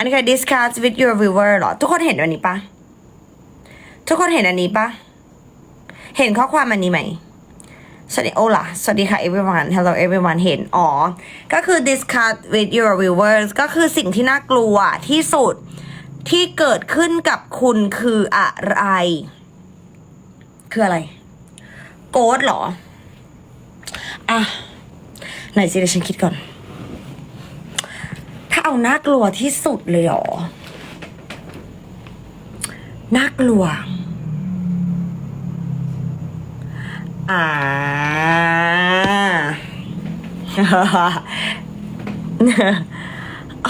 อันนี้คือ discuss with your viewer หรอ ทุกคนเห็นอันนี้ปะทุกคนเห็นอันนี้ปะเห็นข้อความอันนี้ไหมสวัสดีโอล่ะสวัสดีค่ะ everyone hello everyone เห็น อ๋อ ก็คือ discuss with your viewers ก็คือสิ่งที่น่ากลัวที่สุดที่เกิดขึ้นกับคุณคืออะไร คืออะไร โกดหรอ อะ ไหนสิเดี๋ยวฉันคิดก่อน เอาน่ากลัวที่สุดเลยหรอ น่ากลัว อ่า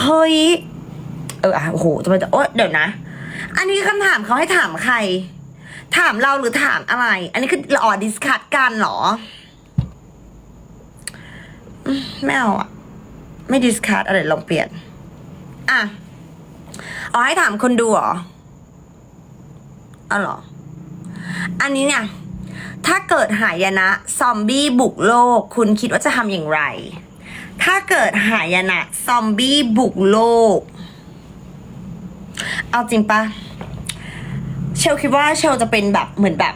เฮ้ย เอออะโอ้โหทำไมจะโอ๊ยเดี๋ยวนะ อันนี้คำถามเขาให้ถามใคร ถามเราหรือถามอะไร อันนี้คือเราออดิสคัตกันหรอไม่เอาอะไม่ดิสคัตอะไรลองเปลี่ยน อะอ๋อให้ถามคนดูเหรออ๋อเหรอ อันนี้เนี่ย ถ้าเกิดหายนะ ซอมบี้บุกโลก คุณคิดว่าจะทำอย่างไร ถ้าเกิดหายนะ ซอมบี้บุกโลก เอาจริงปะเชลคิดว่าเชลจะเป็นแบบเหมือนแบบ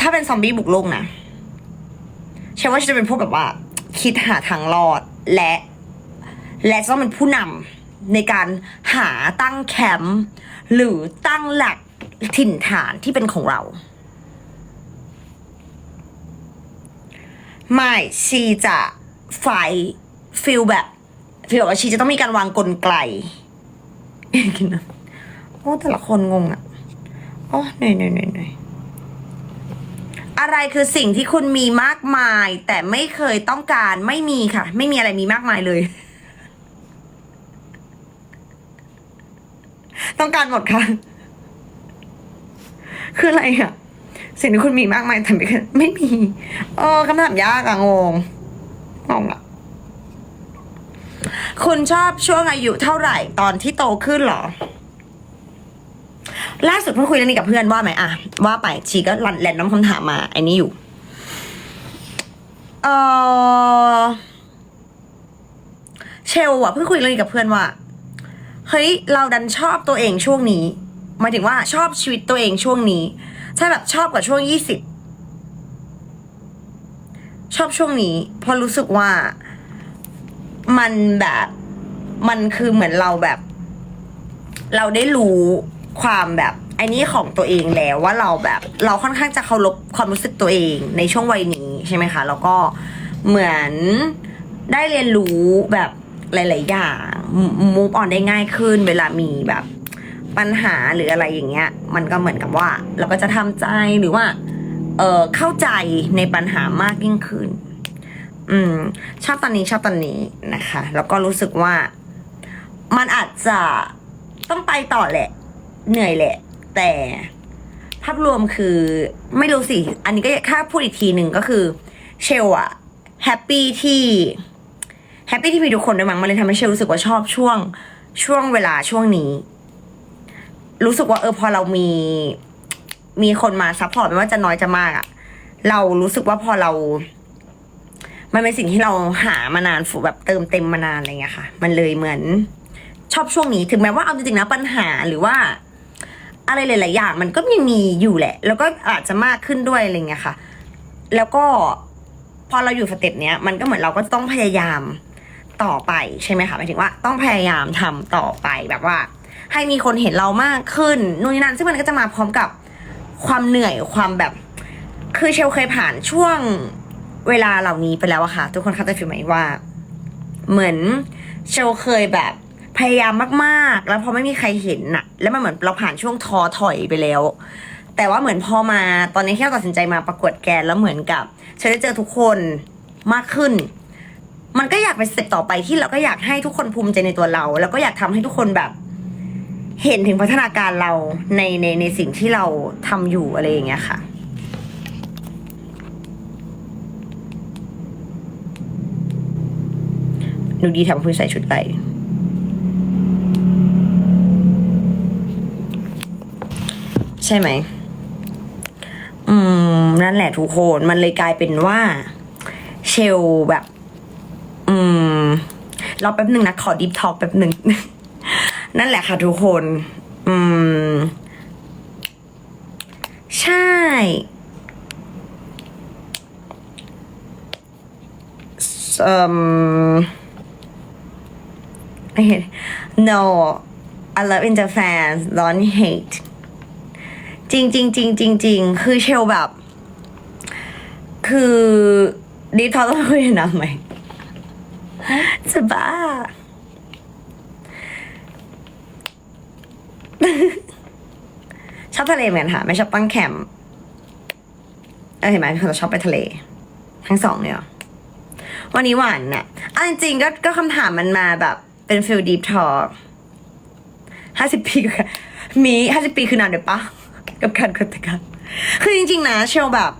ถ้าเป็นซอมบี้บุกโลกนะเชลว่าจะเป็นพวกแบบว่า คิดหาทางรอดและ และจะต้องเป็นผู้นำ ในการหาตั้งแคมป์หรือตั้งหลักถิ่นฐานที่เป็นของเรา ไม่ชีจะไฟฟิลแบบฟิลแบบว่าชีจะต้องมีการวางกลไกกินนะโอ้แต่ละคนงงอะโอ้หน่อยหน่อยหน่อยหน่อยอะไรคือสิ่งที่คุณมีมากมาย แต่ไม่เคยต้องการไม่มีค่ะ ไม่มีอะไรมีมากมายเลย ต้องการหมดค่ะ คืออะไรอะสิ่งที่คุณมีมากมายแต่ไม่เคยไม่มี เออคำถามยากอะงงงงอะคุณชอบช่วงอายุเท่าไหร่ตอนที่โตขึ้นเหรอ ล่าสุดเพิ่งคุยเรื่องนี้กับเพื่อนว่าไหมอะว่าไปชีก็รันแลนน้ำคำถามมาไอ้นี้อยู่ เออเชลอะเพิ่งคุยเรื่องนี้กับเพื่อนว่า เฮ้ยเราดันชอบตัวเองช่วงนี้หมายถึงว่าชอบชีวิตตัวเองช่วงนี้ ใช่แบบชอบกว่าช่วงยี่สิบชอบช่วงนี้เพราะรู้สึกว่ามันแบบมันคือเหมือนเราแบบ เราได้รู้ความแบบไอ้นี้ของตัวเองแล้วว่าเราแบบ เราค่อนข้างจะเคารพความรู้สึกตัวเองในช่วงวัยนี้ใช่ไหมคะ แล้วก็เหมือนได้เรียนรู้แบบ หลาย ๆ อย่างมูฟออนได้ง่ายขึ้น เวลามีแบบปัญหาหรืออะไรอย่างเงี้ย มันก็เหมือนกับว่า เราก็จะทำใจหรือว่า เออเข้าใจในปัญหามากยิ่งขึ้น อืม ชอบตอนนี้ชอบตอนนี้นะคะ แล้วก็รู้สึกว่า มันอาจจะต้องไปต่อแหละ เหนื่อยแหละ แต่ภาพรวมคือไม่รู้สิ อันนี้ก็ถ้าพูดอีกทีหนึ่งก็คือ เชลอะแฮปปี้ที่ แฮปปี้ที่มีทุกคนด้วยมั้งมันเลยทำให้เชลรู้สึกว่าชอบช่วงช่วงเวลาช่วงนี้ รู้สึกว่าเออพอเรามีมีคนมาซัพพอร์ตไม่ว่าจะน้อยจะมากอะเรารู้สึกว่าพอเรา มันเป็นสิ่งที่เราหามานานฝูแบบเติมเต็มมานานอะไรเงี้ยค่ะ มันเลยเหมือนชอบช่วงนี้ถึงแม้ว่าเอาจริงๆนะปัญหาหรือว่า อะไรหลายๆอย่าง มันก็ยังมีอยู่แหละ แล้วก็อาจจะมากขึ้นด้วยอะไรเงี้ยค่ะ แล้วก็พอเราอยู่สเต็ปเนี้ยมันก็เหมือนเราก็ต้องพยายาม ต่อไปใช่ไหมคะหมายถึงว่าต้องพยายามทำต่อไปแบบว่า ให้มีคนเห็นเรามากขึ้นนู่นนี่นั่นซึ่งมันก็จะมาพร้อมกับความเหนื่อยความแบบ คือเชลเคยผ่านช่วงเวลาเหล่านี้ไปแล้วอะค่ะ ทุกคนเข้าใจฟิลไหมว่า เหมือนเชลเคยแบบพยายามมากๆ แล้วพอไม่มีใครเห็นน่ะแล้วมันเหมือนเราผ่านช่วงท้อถอยไปแล้ว แต่ว่าเหมือนพอมาตอนนี้ที่เราตัดสินใจมาประกวดแกนแล้วเหมือนกับเชลได้เจอทุกคนมากขึ้น มันก็อยากไปสเต็ปต่อไปที่เราก็อยากให้ทุกคนภูมิใจในตัวเรา แล้วก็อยากทำให้ทุกคนแบบ เห็นถึงพัฒนาการเราในในในสิ่งที่เราทำอยู่อะไรอย่างเงี้ยค่ะดูดีทำคุณใส่ชุดอะไรใช่ไหม อืม นั่นแหละทุกคน มันเลยกลายเป็นว่า เชลแบบ อืมรอแป๊บหนึ่งนะขอดิฟทอกแป๊บหนึ่ง นั่นแหละค่ะทุกคน อืม ใช่เอ่ม no I love in the fans don't hate จริงจริงจริงจริงจริงคือเชลแบบ คือดีทอต้องคุยกับน้ำไหม จะบ้า ชอบทะเลเหมือนกันค่ะ ไม่ชอบตั้งแคมป์เออเห็นไหมเราชอบไปทะเล ทั้งสองเนี่ยวันนี้หวานน่ะเอาจริงก็ก็คำถามมันมาแบบ เป็นฟิลดีฟทอ l k ห้าสิบปีกับมีห้าสิบปีคือนานเดี๋ยวปะกับการกดกันคือจริง ๆ นะเชลแบบ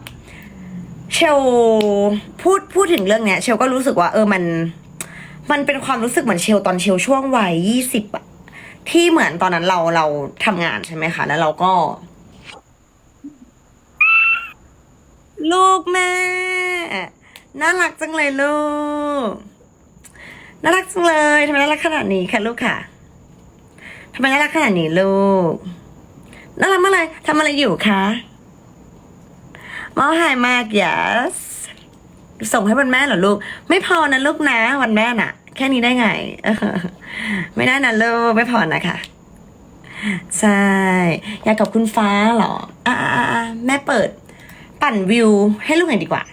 เชลพูดพูดถึงเรื่องเนี้ย เชลก็รู้สึกว่าเออมัน มันเป็นความรู้สึกเหมือนเชลตอนเชลช่วงวัยยี่สิบอะที่เหมือนตอนนั้นเราเราทำงานใช่ไหมคะ แล้วเราก็ ลูกแม่ น่ารักจังเลยลูก น่ารักจังเลยทำไมน่ารักขนาดนี้คะลูกค่ะทำไมน่ารักขนาดนี้ลูกน่ารักเมื่อไหรทำอะไรอยู่คะมอหายมาก yes ส่งให้วันแม่เหรอลูก ไม่พอนะลูกนะ วันแม่น่ะ แค่นี้ได้ไงไม่ได้นะลูกไม่พอนะคะใช่อยากกับคุณฟ้าเหรออ่าแม่เปิด ปั่นวิว ให้ลูกหน่อยดีกว่า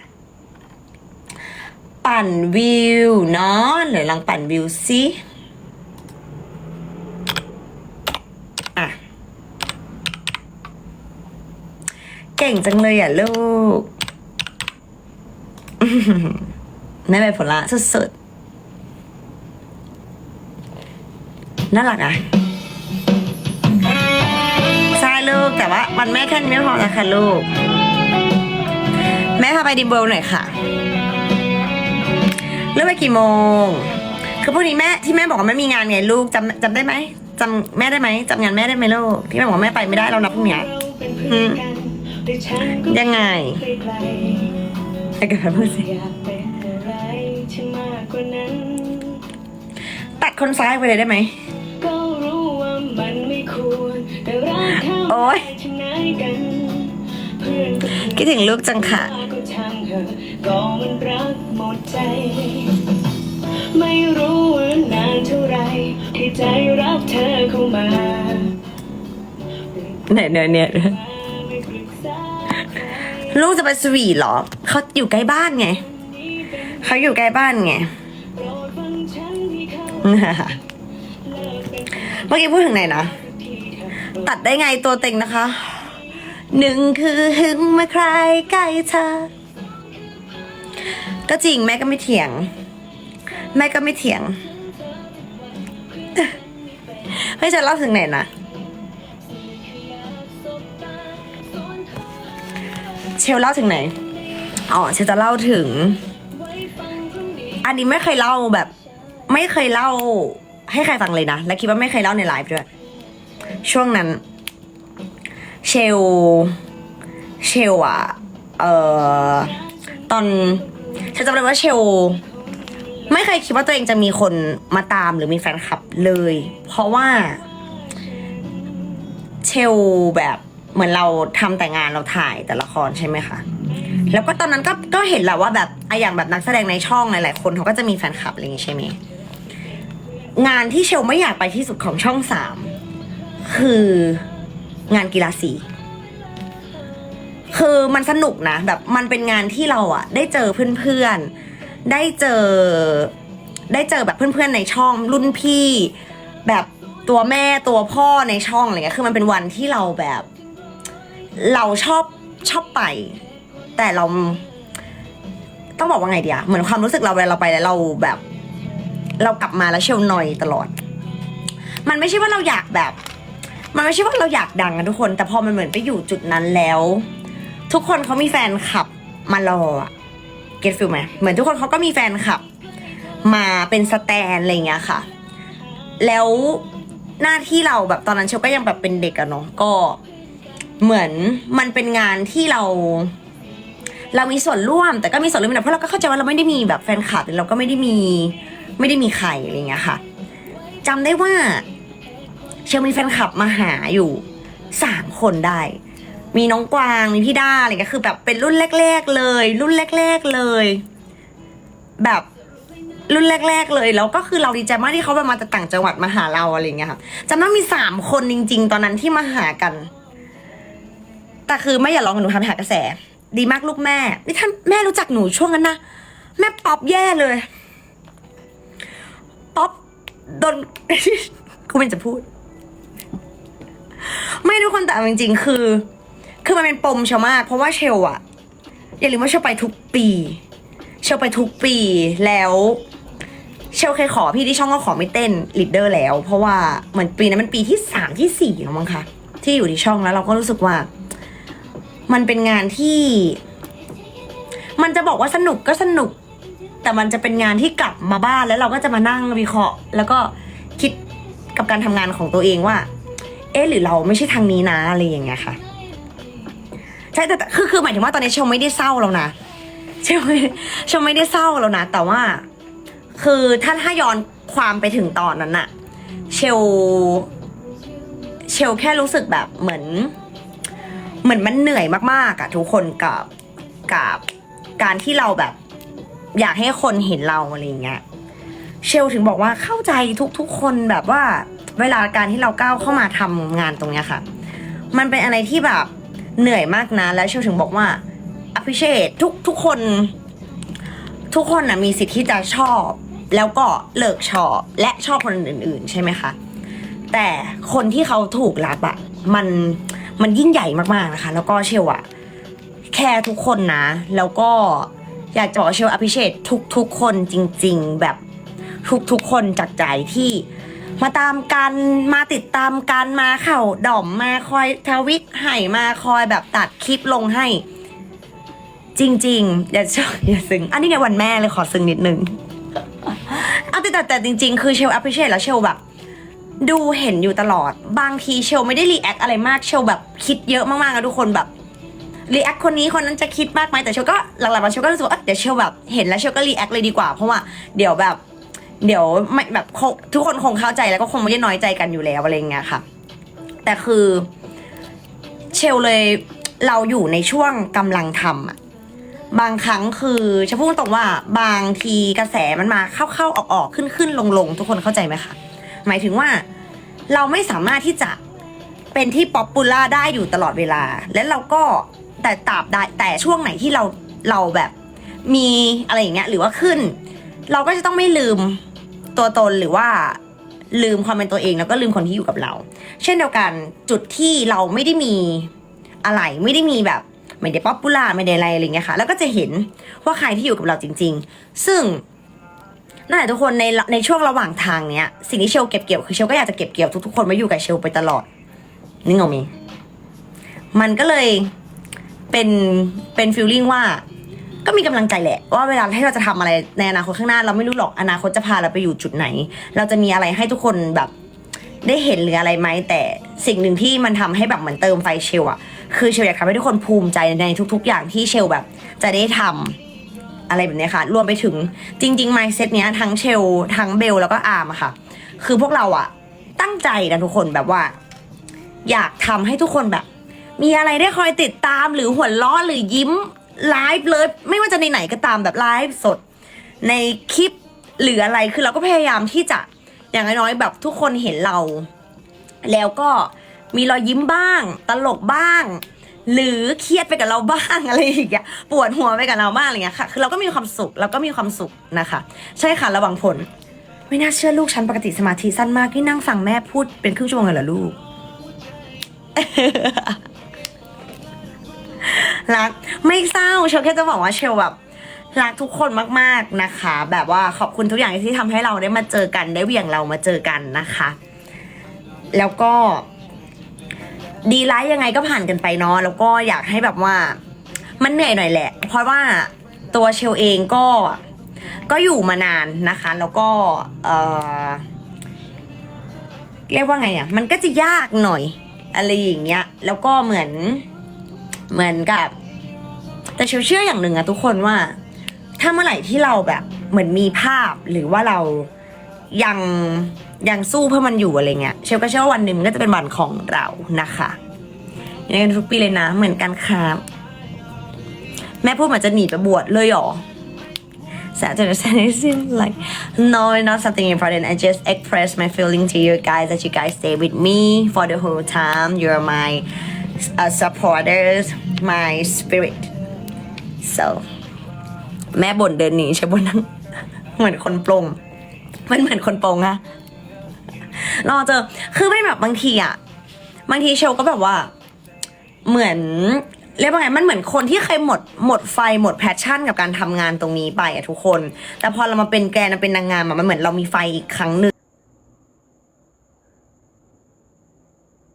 ปั่นวิวเนาะเดี๋ยวลองปั่นวิวสิอะเก่งจังเลยอะลูก แม่ใบผลละสุดๆน่ารักอะใช่ลูกแต่ว่าวันแม่แค่นี้ไม่พอนะคะลูก แม่พาไปดิมเบิลหน่อยค่ะเริ่มไปกี่โมง คือพรุ่งนี้แม่ที่แม่บอกว่าไม่มีงานไงลูกจำจำได้ไหมจำแม่ได้ไหมจำงานแม่ได้ไหมลูกที่แม่บอกว่าแม่ไปไม่ได้แล้วนะพรุ่งเนี้ยอืมยังไง ไอ้กระเพาพูดสิตัดคนซ้ายไปเลยได้ไหม ก็รู้ว่ามันไม่ควรแต่รักเขาโอ๊ยชนกันเพื่อนก็คิดถึงลูกจังค่ะ ก็ช่างเถอะก็มันรักหมดใจ ไม่รู้ว่านานเท่าไรที่ใจรับเธอเข้ามา เนี่ยเนี่ยเนี่ย ลูกจะไปสวีทเหรอ เขาอยู่ใกล้บ้านไง เขาอยู่ใกล้บ้านไง เมื่อกี้พูดถึงไหนนะ ตัดได้ไงตัวเต็งนะคะ หนึ่งคือหึงเมื่อใครใกล้เธอ ก็จริงแม่ก็ไม่เถียง แม่ก็ไม่เถียง เฮ้ยจะเล่าถึงไหนนะ ลเล่าถึงไหน อ๋อเชลจะเล่าถึง อันนี้ไม่เคยเล่าแบบ ไม่เคยเล่า ให้ใครฟังเลยนะ และคิดว่าไม่เคยเล่าในไลฟ์ด้วย ช่วงนั้น เชล เชลอะเอ่อ ตอนเชลจำได้ว่าเชล ไม่เคยคิดว่าตัวเองจะมีคนมาตามหรือมีแฟนคลับเลย เพราะว่า เชลแบบ เหมือนเราทำแต่งานเราถ่ายแต่ละครใช่ไหมคะ แล้วก็ตอนนั้นก็ก็เห็นแหละว่าแบบออย่างแบบนักแสดงในช่องหลายๆคนเขาก็จะมีแฟนคลับอะไรอย่างงี้ใช่ไหมงานที่เชลไม่อยากไปที่สุดของช่องสามคืองานกีฬาสี คือมันสนุกนะ แบบมันเป็นงานที่เราอะได้เจอเพื่อนๆ ได้เจอ ได้เจอแบบเพื่อนๆในช่องรุ่นพี่ แบบตัวแม่ตัวพ่อในช่องอะไรเงี้ยคือมันเป็นวันที่เราแบบ เราชอบชอบไป แต่เราต้องบอกว่าไงดีอะเหมือนความรู้สึกเราเวลาเราไปแล้วเราแบบ เรากลับมาแล้วเชลนอยตลอด มันไม่ใช่ว่าเราอยากแบบ มันไม่ใช่ว่าเราอยากดังนะทุกคน แต่พอมันเหมือนไปอยู่จุดนั้นแล้ว ทุกคนเขามีแฟนคลับมารออะเก็ตฟิลไหมเหมือนทุกคนเขาก็มีแฟนคลับ มาเป็นสแตนอะไรอย่างเงี้ยค่ะ แล้วหน้าที่เราแบบตอนนั้นเชลก็ยังแบบเป็นเด็กอะเนาะก็ เหมือนมันเป็นงานที่เรา เรามีส่วนร่วม แต่ก็มีส่วนร่วมนะเพราะเราก็เข้าใจว่าเราไม่ได้มีแบบแฟนคลับเราก็ไม่ได้มีไม่ได้มีใครอะไรเงี้ยค่ะจำได้ว่า เชลมีแฟนคลับมาหาอยู่สามคนได้ มีน้องกวางมีพี่ด้าอะไรเงี้ยคือ แบบเป็นรุ่นแรก ๆ เลย รุ่นแรก ๆเลย แบบรุ่นแรก ๆ เลย แล้วก็คือเราดีใจมากที่เขาแบบมาจากต่างจังหวัดมาหาเราอะไรเงี้ยค่ะจำได้มีสามคนจริง ๆ ตอนนั้นที่มาหากัน แต่คือไม่อย่าร้องกับหนูทำหากระแส ดีมากลูกแม่ นี่ท่านแม่รู้จักหนูช่วงนั้นนะ แม่ป๊อปแย่เลย ป๊อปโดนกูไม่จะพูด ไม่ทุกคนแต่จริงๆ คือ คือมันเป็นปมเชลมาก เพราะว่าเชลอะอย่าลืมว่าเชลไปทุกปี เชลไปทุกปีแล้วเชลเคยขอพี่ที่ช่องก็ขอไม่เต้นลีดเดอร์แล้ว เพราะว่าเหมือนปีนั้นมันปีที่สามที่สี่แล้วมั้งคะที่อยู่ที่ช่องแล้วเราก็รู้สึกว่า มันเป็นงานที่ มันจะบอกว่าสนุกก็สนุก แต่มันจะเป็นงานที่กลับมาบ้านแล้วเราก็จะมานั่งวิเคราะห์ แล้วก็คิดกับการทำงานของตัวเองว่า เอ๊ะหรือเราไม่ใช่ทางนี้นะอะไรอย่างเงี้ยค่ะใช่แต่คือคือหมายถึงว่าตอนนี้ชลไม่ได้เศร้าแล้วนะเชลไม่เชลไม่ได้เศร้าแล้วนะแต่ว่า คือถ้าถ้าย้อนความไปถึงตอนนั้นอะเชล เชลแค่รู้สึกแบบเหมือน เหมือนมันเหนื่อยมากๆอะทุกคนกับกับการที่เราแบบ อยากให้คนเห็นเราอะไรเงี้ยเชลถึงบอกว่าเข้าใจทุกๆคนแบบว่า เวลาการที่เราก้าวเข้ามาทำงานตรงเนี้ยค่ะ มันเป็นอะไรที่แบบเหนื่อยมากนะ แล้วเชลถึงบอกว่า appreciate ทุกทุกคน ทุกคนนะมีสิทธิ์ที่จะชอบ แล้วก็เลิกชอบและชอบคนอื่น ๆ ใช่ไหมคะแต่คนที่เขาถูกรับอะมัน มันยิ่งใหญ่มากๆนะคะ แล้วก็เชลอะแคร์ทุกคนนะ แล้วก็อยากจะบอกเชลอภิเชษทุกๆคนจริง ๆ แบบทุกๆคนจากใจที่มาตามกันมาติดตามกันมาเข่าดอมมาคอยทวิตให้มาคอยแบบตัดคลิปลงให้ จริง ๆ อย่าชอบอย่าซึ้งอันนี้ในวันแม่เลยขอซึ้งนิดนึงเอาแต่แต่แต่จริง ๆ คือเชลอภิเชษแล้วเชลแบบ ดูเห็นอยู่ตลอด บางทีเชลไม่ได้รีแอคอะไรมากเชลแบบคิดเยอะมากๆอะทุกคนแบบรีแอคคนนี้คนนั้นจะคิดมากไหมแต่เชลก็หลังๆมาเชลก็รู้สึกว่าเอ้ยเดี๋ยวเชลแบบเห็นแล้วเชลก็รีแอคเลยดีกว่าเพราะว่าเดี๋ยวแบบเดี๋ยวไม่แบบคงทุกคนคงเข้าใจแล้วก็คงไม่ได้น้อยใจกันอยู่แล้วอะไรเงี้ยค่ะ แต่คือเชลเลยเราอยู่ในช่วงกำลังทำอะบางครั้งคือจะพูดตรงว่าบางทีกระแสมันมาเข้าๆออกๆขึ้นๆลงๆ ทุกคนเข้าใจไหมคะ หมายถึงว่าเราไม่สามารถที่จะเป็นที่ป๊อปปูล่าได้อยู่ตลอดเวลา และเราก็แต่ตราบได้แต่ช่วงไหนที่เราเราแบบมีอะไรอย่างเงี้ยหรือว่าขึ้น เราก็จะต้องไม่ลืมตัวตนหรือว่าลืมความเป็นตัวเองแล้วก็ลืมคนที่อยู่กับเรา เช่นเดียวกันจุดที่เราไม่ได้มีอะไรไม่ได้มีแบบไม่ได้ป๊อปปูล่าไม่ได้อะไรอะไรเงี้ยค่ะแล้วก็จะเห็นว่าใครที่อยู่กับเราจริง ๆ ซึ่ง นั่นแหละทุกคนในในช่วงระหว่างทางเนี้ยสิ่งที่เชลเก็บเกี่ยวคือเชลก็อยากจะเก็บเกี่ยวทุกๆคนมาอยู่กับเชลไปตลอดนึกออกไหมมันก็เลยเป็นเป็นฟีลลิ่งว่า ก็มีกำลังใจแหละ ว่าเวลาที่เราจะทำอะไรในอนาคตข้างหน้า เราไม่รู้หรอกอนาคตจะพาเราไปอยู่จุดไหน เราจะมีอะไรให้ทุกคนแบบได้เห็นหรืออะไรไหมแต่สิ่งหนึ่งที่มันทำให้แบบเหมือนเติมไฟเชลอะคือเชลอยากทำให้ทุกคนภูมิใจในทุก ๆ อย่างที่เชลแบบจะได้ทำ อะไรแบบนี้ค่ะ รวมไปถึงจริงๆ mindset เนี้ยทั้งเชล ทั้งเบลแล้วก็อาร์มอะค่ะ คือพวกเราอะตั้งใจนะทุกคนแบบว่า อยากทำให้ทุกคนแบบ มีอะไรได้คอยติดตามหรือหัวล้อหรือยิ้มไลฟ์เลยไม่ว่าจะในไหนก็ตามแบบไลฟ์สด ในคลิปหรืออะไรคือเราก็พยายามที่จะอย่างน้อยๆแบบทุกคนเห็นเรา แล้วก็มีรอยยิ้มบ้าง ตลกบ้าง หรือเครียดไปกับเราบ้างอะไรอย่างเงี้ยปวดหัวไปกับเราบ้างอะไรเงี้ยค่ะ คือเราก็มีความสุขเราก็มีความสุขนะคะ ใช่ค่ะระวังผล ไม่น่าเชื่อลูกฉันปกติสมาธิสั้นมากที่นั่งฟังแม่พูดเป็นครึ่งชั่วโมงเลยเหรอลูกรักไม่เศร้าเชลแค่จะบอกว่าเชลแบบรักทุกคนมากๆนะคะ แบบว่าขอบคุณทุกอย่างที่ทำให้เราได้มาเจอกันได้เวียงเรามาเจอกันนะคะ แล้วก็ ดีไลท์ยังไงก็ผ่านกันไปเนาะแล้วก็อยากให้แบบว่า มันเหนื่อยหน่อยแหละ เพราะว่าตัวเชลเองก็ก็อยู่มานานนะคะ แล้วก็เออเรียกว่าไงอะ มันก็จะยากหน่อย อะไรอย่างเงี้ย แล้วก็เหมือนเหมือนกับ แต่เชลเชื่ออย่างหนึ่งอะทุกคนว่า ถ้าเมื่อไหร่ที่เราแบบเหมือนมีภาพหรือว่าเรายัง ยังสู้เพื่อมันอยู่อะไรเงี้ยเชลก็เชื่อว่าวันหนึ่งมันก็จะเป็นวันของเรานะคะอย่างนั้ทุกปีเลยนะ เหมือนกันครับแม่พูดเหมือนจะหนีไปบวชเลยหรอ Saturday Sunday seems like no not something important I just express my feeling to you guys that you guys stay with me for the whole time you're my uh, supporters my spirit so แม่บ่นเดินหนีใช่บนนั่งเหมือนคนปลงมันเหมือนคนโปงอะ รอเจอ คือไม่แบบบางทีอะบางทีเชลก็แบบว่า เหมือนเรียกว่าไงมันเหมือนคนที่เคยหมดหมดไฟหมดแพชชั่นกับการทำงานตรงนี้ไปอะทุกคน แต่พอเรามาเป็นแกนมาเป็นนางงามอะมันเหมือนเรามีไฟอีกครั้งหนึ่ง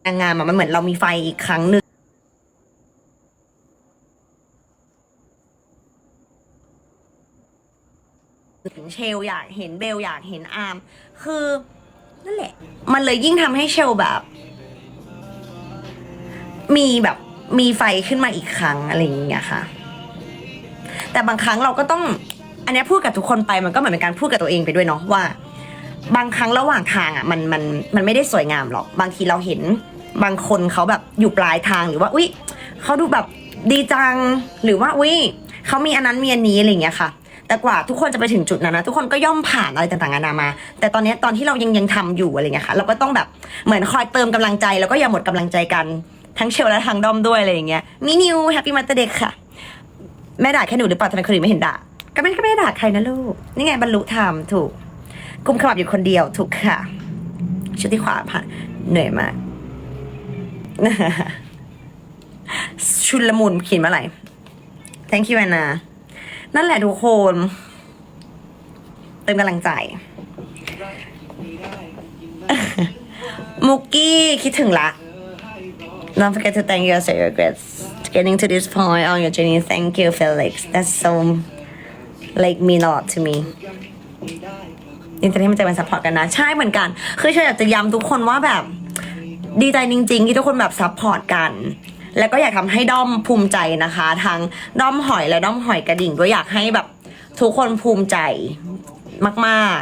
นางงามอะมันเหมือนเรามีไฟอีกครั้งหนึ่งถึงเชลอยากเห็นเบลอยากเห็นอาร์มคือ นั่นแหละ มันเลยยิ่งทำให้เชลแบบ มีแบบมีไฟขึ้นมาอีกครั้งอะไรอย่างเงี้ยค่ะ แต่บางครั้งเราก็ต้อง อันนี้พูดกับทุกคนไปมันก็เหมือนเป็นการพูดกับตัวเองไปด้วยเนาะว่า บางครั้งระหว่างทางอะมันมันมันไม่ได้สวยงามหรอก บางทีเราเห็นบางคนเขาแบบอยู่ปลายทางหรือว่าอุ้ยเขาดูแบบดีจังหรือว่าอุ้ยเขามีอันนั้นมีอันนี้อะไรอย่างเงี้ยค่ะ แต่กว่าทุกคนจะไปถึงจุดนั้นนะทุกคนก็ย่อมผ่านอะไรต่างๆนานามา แต่ตอนนี้ตอนที่เรายังยังทำอยู่อะไรเงี้ยค่ะ เราก็ต้องแบบเหมือนคอยเติมกำลังใจ แล้วก็อย่าหมดกำลังใจกันทั้งเชลและทางดอมด้วยอะไรอย่างเงี้ยมินิวแฮปปี้มาเตเด็กค่ะ แม่ด่าแค่หนูหรือเปล่าทำไมคนอื่นไม่เห็นด่าก็ไม่ก็ไม่ด่าใครนะลูก นี่ไงบรรลุธรรมถูกกุมขมับอยู่คนเดียวถูกค่ะชุดที่ขวาผ่านเหนื่อยมากชุนละมุนเขียนมาอะไร thank you แอ นั่นแหละทุกคนเติมกำลังใจ มุกกี้คิดถึงละ Don't forget to thank your say regrets getting to this point on your journey thank you Felix that's so like mean a lot to me อินเทอร์เน็ตมันจะเป็นซัพพอร์ตกันนะ ใช่เหมือนกัน คือฉันอยากจะย้ำทุกคนว่าแบบ ดีใจจริง ๆ ที่ทุกคนแบบซัพพอร์ตกัน แล้วก็อยากทำให้ด้อมภูมิใจนะคะทางด้อมหอยและด้อมหอยกระดิ่งก็อยากให้แบบทุกคนภูมิใจมาก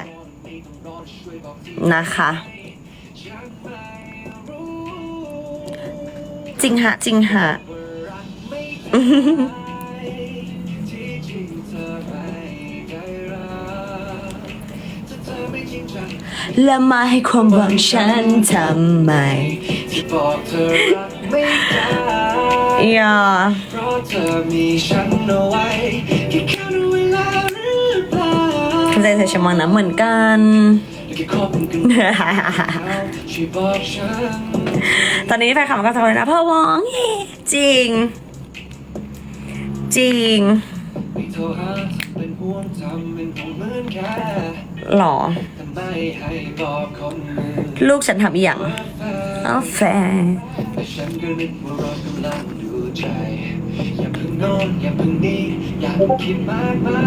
ๆนะคะ จริงฮะจริงฮะและมาให้ความหวังฉันทำไม ที่บอกเธอรักไม่ได้อย่าเพราะเธอมีฉันเอาไว้แค่แค่ดูเวลาหรือเปล่าคุณใจใส่ชมานะเหมือนกันแค่คบกันแล้วช่วยบอกฉันตอนนี้แฟนคลับก็ทำเลยนะพ่อวองเย้จริง จริงไม่โทรหาเป็นห่วงทำเป็นห่วงเหมือนแค่หรอ แต่ไม่ให้บอกคนอื่นลูกฉันทำอีหยังว่าแฟนเอาแฟนแต่ฉันก็นึกว่าเรากำลังดูใจอย่าเพิ่งโน้นอย่าเพิ่งนี้อย่าเพิ่งคิดมากมา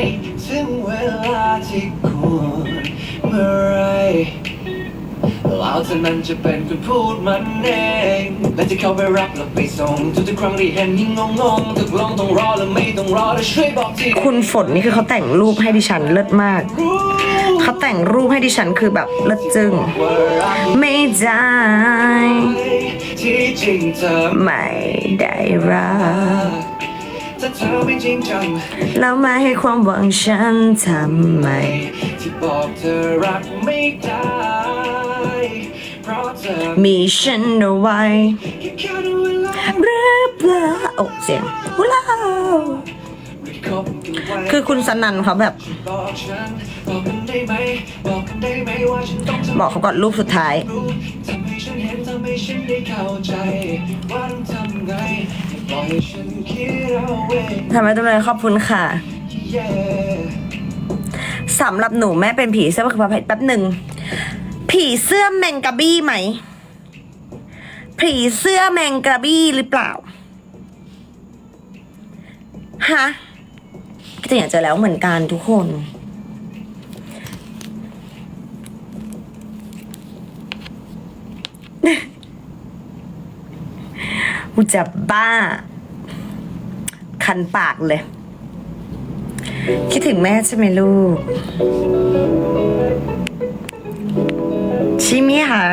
ยถึงเวลาที่ควรเมื่อไหร เราเท่านั้นจะเป็นคนพูดมันเอง และจะเข้าไปรับแล้วไปส่งทุกๆครั้งที่เห็นยิ่งงงงๆตกลงต้องรอแล้วไม่ต้องรอแล้วช่วยบอกทีคุณฝนนี่คือเขาแต่งรูปให้ดิฉันเลิศมากรู้เขาแต่งรูปให้ดิฉันคือแบบเลิศจึงว่ารักไม่ได้ที่จริงเธอไม่ได้รักถ้าเธอไม่จริงจังแล้วมาให้ความหวังฉันทำไมที่บอกเธอรักไม่ได้เพราะเธอ มีฉันเอาไว้แค่แค่ดูเวลาหรือเปล่าโอ้เสียงฮูลาไม่คบกันไว้คือคุณสนันเขาแบบบอกฉันบอกกันได้ไหมบอกกันได้ไหมว่าฉันต้องทำบอกเขาก่อนรูปสุดท้ายรู้ทำให้ฉันเห็นทำให้ฉันได้เข้าใจว่าต้องทำไงอย่าปล่อยให้ฉันคิดเอาเองทำไมต้องเลยขอบคุณค่ะ yeah สำหรับหนูแม่เป็นผีเสื้อคือประเภทแป๊บหนึ่ง ผีเสื้อแมงกะบี้ไหม ผีเสื้อแมงกะบี้หรือเปล่า ฮะก็จะอยากเจอแล้วเหมือนกันทุกคน กูจะบ้า คันปากเลย คิดถึงแม่ใช่ไหมลูก ใช่ไหมคะ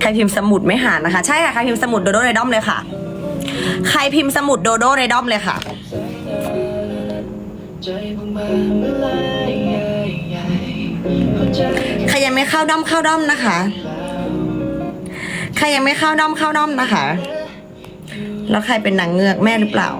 ใครพิมพ์สมุดไม่หานะคะ ใช่ค่ะ ใครพิมพ์สมุดโดโดเรดอมเลยค่ะ ใครพิมพ์สมุดโดโดเรดอมเลยค่ะใจเพิ่งมาเมื่อไหรเข้าใจใครยังไม่เข้าด้อมเข้าด้อมนะคะ ใครยังไม่เข้าด้อมเข้าด้อมนะคะ แล้วใครเป็นนางเงือกแม่หรือเปล่า